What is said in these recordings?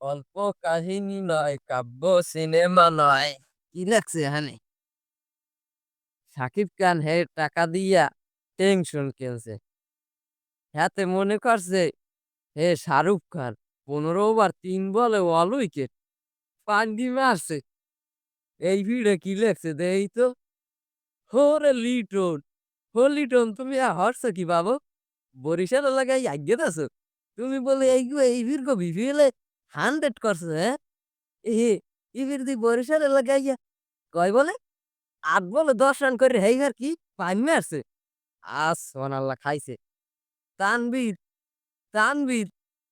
অল্প কাহিনী নয়, কাব্য সিনেমা নয়। কি লাগছে এখানে? সাকিব খান হে টাকা দিয়া টেনশন কিনছে হাতে মনে করছে, হে শাহরুখ খান, পনেরো ওভার তিন বলে অল উইকেট পান্ডি মারছে। এই ভিড়ে কি লেখছে দেই তো? হোরে লিটন হো লিটন, তুমি হরছ কি বাবু? বরিশাল এলাকায় আগে আছো তুমি বলে এই গো, এই ভিড় কবি ফিলে হান্ড্রেড করছে? এ ই ভিড় দি বরিশাল লাগাইয়া কয় বলে? আট বলে দশ রান করে হেই আর কি? পাইন মারছে। আস সোনাল্লা খাইছে। তানবীর তানবীর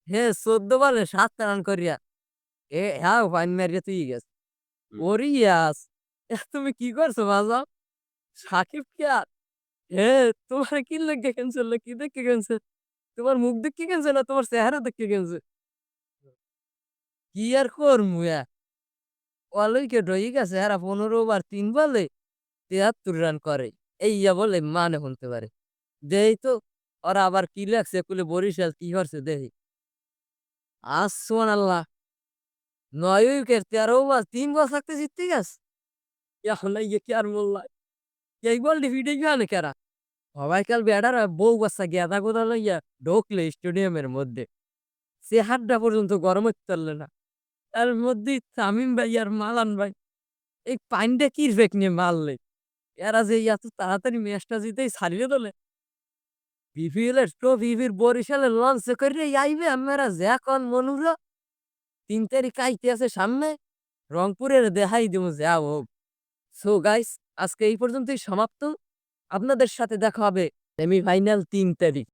হে চোদ্দ বলে সাত রান করিয়া। এ হ্যাঁ পাইন মারিয়া তুই গেছে। ওরিয়াস এ তুমি কি করছ বাজাও? সাকিব কে হে তোমার কি লেগে ক্যান্সেল কি দেখে ক্যান্সেল তোমার মুখ দেখে ক্যান্সেল না তোমার চেহারা দেখে ক্যান্সেল কি আর করমু অলইকে ডই গেছে এরা পনেরো ওভার তিন বলে তিয়াত্তর রান করে। এই ইয়া বলে মানে শুনতে পারে। দেই তো, ওরা আবার কি লাগছে কুলে বরিশাল কি করছে দেখি আসমান আল্লাহ। নয় উইকেট, তেরো ওভার, তিন বল থাকতে জিততে গেছে। এখন ইয়ে কি আর মোল্লাই এই বল ডিফিটে গিয়ে কেরা? সবাই কাল বেড়ারা বউ বাচ্চা গেদা গোদা লইয়া ঢোকলে স্টেডিয়ামের মধ্যে। সে হাতটা পর্যন্ত গরম পারলে না। তার মধ্যে তামিম ভাই আর মালান ভাই। এই পাইনটা কি ফেক নিয়ে মারলে? এরা যে এত তাড়াতাড়ি ম্যাচটা জিতেই ছাড়িয়ে তোলে বিপিএল এর ট্রফি বরিশালের লঞ্চে করে আইবে আমরা যখন মনুরা। তিন তারিখ আইতে আছে সামনে, রংপুরের দেখাই দিব যা হোক সো গাইস আজকে এই পর্যন্তই সমাপ্ত। আপনাদের সাথে দেখা হবে সেমিফাইনাল তিন তারিখ।